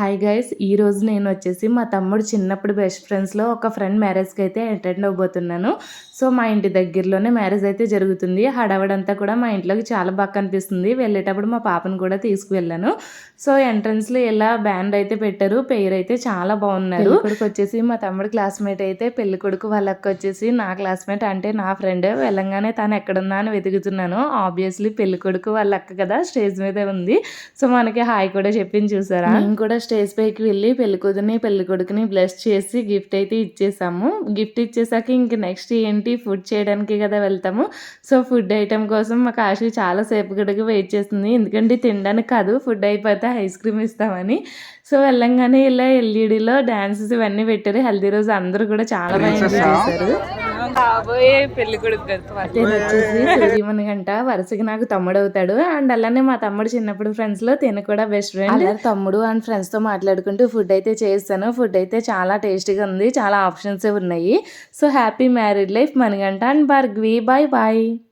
Hi guys ఈ రోజు నేను వచ్చేసి మా తమ్ముడు చిన్నప్పుడు బెస్ట్ ఫ్రెండ్స్లో ఒక ఫ్రెండ్ మ్యారేజ్కి అయితే అటెండ్ అవ్వబోతున్నాను. సో మా ఇంటి దగ్గరలోనే మ్యారేజ్ అయితే జరుగుతుంది. హడావడంతా కూడా మా ఇంట్లోకి చాలా బాగా కనిపిస్తుంది. వెళ్ళేటప్పుడు మా పాపను కూడా తీసుకువెళ్ళాను. సో ఎంట్రన్స్లో ఇలా బ్యాండ్ అయితే పెట్టారు. పేరు అయితే చాలా బాగున్నారు. ఇక్కడికి వచ్చేసి మా తమ్ముడు క్లాస్మేట్ అయితే పెళ్ళి కొడుకు వాళ్ళకి వచ్చేసి నా క్లాస్మేట్ అంటే నా ఫ్రెండ్. వెళ్ళంగానే తను ఎక్కడుందా అని వెతుకుతున్నాను. ఆబ్వియస్లీ పెళ్ళి కొడుకు వాళ్ళ అక్క కదా స్టేజ్ మీదే ఉంది. సో మనకి హాయ్ కూడా చెప్పింది చూసారా? మేము కూడా స్టేజ్ పైకి వెళ్ళి పెళ్ళి కూతురిని పెళ్ళి కొడుకుని బ్లెస్ చేసి గిఫ్ట్ అయితే ఇచ్చేసాము. గిఫ్ట్ ఇచ్చేసాక ఇంక నెక్స్ట్ ఏంటి? ఫుడ్ చేయడానికి కదా వెళ్తాము. సో ఫుడ్ ఐటెం కోసం మా కాశీ చాలా సేపు గడికి వెయిట్ చేస్తుంది. ఎందుకంటే తినడానికి కాదు ఫుడ్ అయిపోతే ఐస్ క్రీమ్ ఇస్తామని. సో వెళ్ళంగానే ఇలా ఎల్ఈడిలో డాన్సెస్ ఇవన్నీ పెట్టారు. హెల్దీ రోజు అందరూ కూడా చాలా బాగా ఎంజాయ్ చేశారు. కాబోయే పెళ్ళి కొడుకు సూర్యమణి గంట వరుసకి నాకు తమ్ముడు అవుతాడు. అండ్ అలానే మా తమ్ముడు చిన్నప్పుడు ఫ్రెండ్స్లో తిన కూడా బెస్ట్ ఫ్రెండ్ అలా తమ్ముడు అండ్ ఫ్రెండ్స్తో మాట్లాడుకుంటూ ఫుడ్ అయితే చేస్తాను. ఫుడ్ అయితే చాలా టేస్టీగా ఉంది. చాలా ఆప్షన్స్ ఉన్నాయి. So happy married life Manikanta. And Bhargavi bye bye